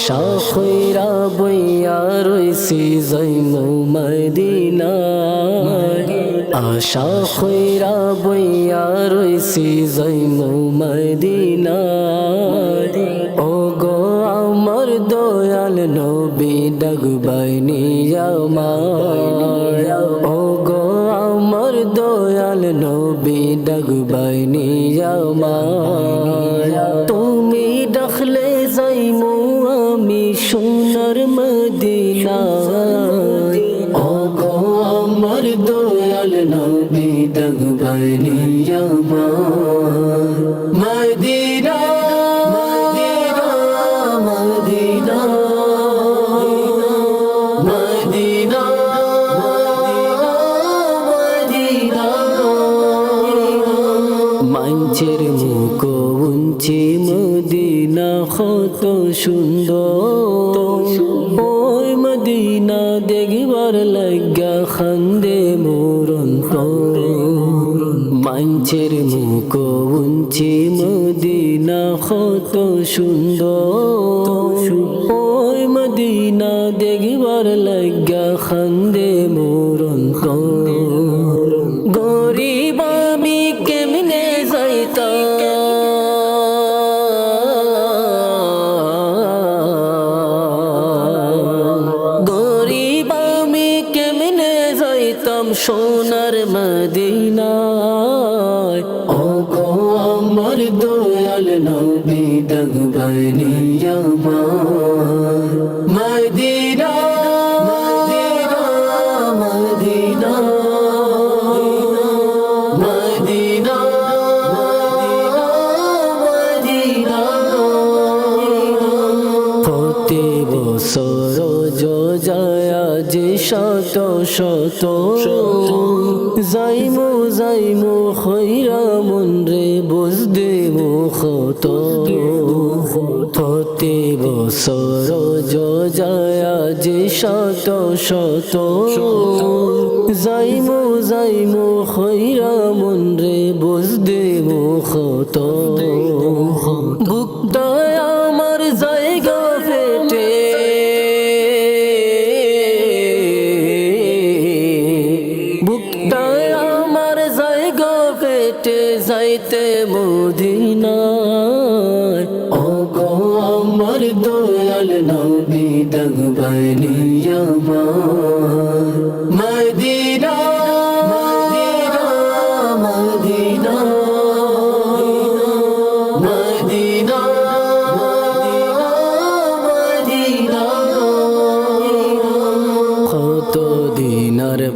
আশা খৈরা বইয়া রইছি জৈমু মদিনা। আশা খৈরা বইয়া রইছি জৈমু মদিনা। নবী ডগবাইনি আমার ও গো আমার দয়াল নবী ডগবাইনি আমার তুমি ডাকলে যাইমু আমি সোনার মদিনা ও গো আমার দয়াল নবী ডগবাইনি আমার মদিনা কত সুন্দর। ওই মদিনা দেখবার লাগা খান্দে মোরন মাঞ্চের মুখ উঞ্চি মদিনা কত সুন্দর। ওই মদিনা দেখবার লাগা খান্দে ডগবাইনি আমার Medina Medina Medina Medina Medina প্রতি বছর যে শত শত যাইমু যাইমু, খৈরা মন রে বুঝদে মুখত প্রতি বছর যোজায়া যে শত শত যাইমু যাইমু, খৈরা মন রে বুঝদে মুখত বুকটায় মদিনায় ও আমার দয়াল নবী ডগবাইনি আমার। মদিনা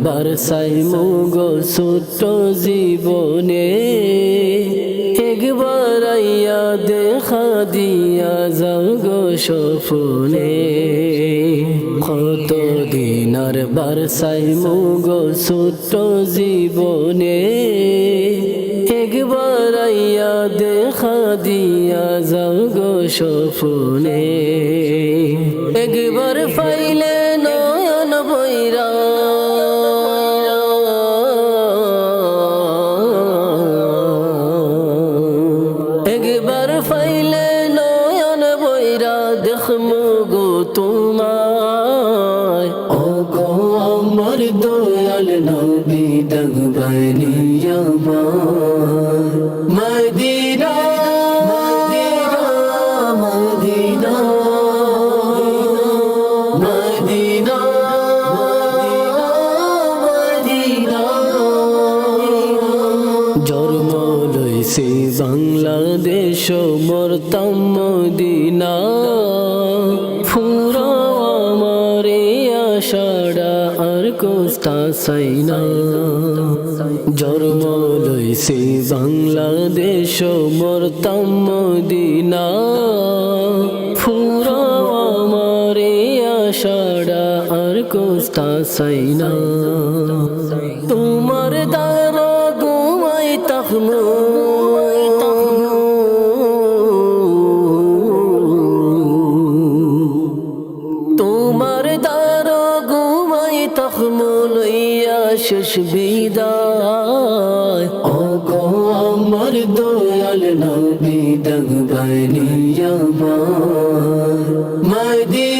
বারসাই মুগ ছোট্ট জীবনে দেখা দিয়া যাও গো সপনে কত দিনার বারসাই মুগ ছোট্ট জীবনে। একবার আইয়া দেখা দিয়া যাও গো সপনে একবার দেখমু গো তোমায়। ও গো আমার দয়াল নবী আমার। Medina Medina Medina. Medina Bangladesh মরতাম Medina. ফুরা আর কোস্তা সাইনা জন্ম লইছে বাংলাদেশ, মরতাম মদিনা। ফুরা আমারে আষাঢ়া আর কোস্তা সাইনা তোমার দ্বারা ঘুমাই তখনো শেষ বিদায়। ও গো আমার দয়াল নবী ডাক বাইনি আমার মাদি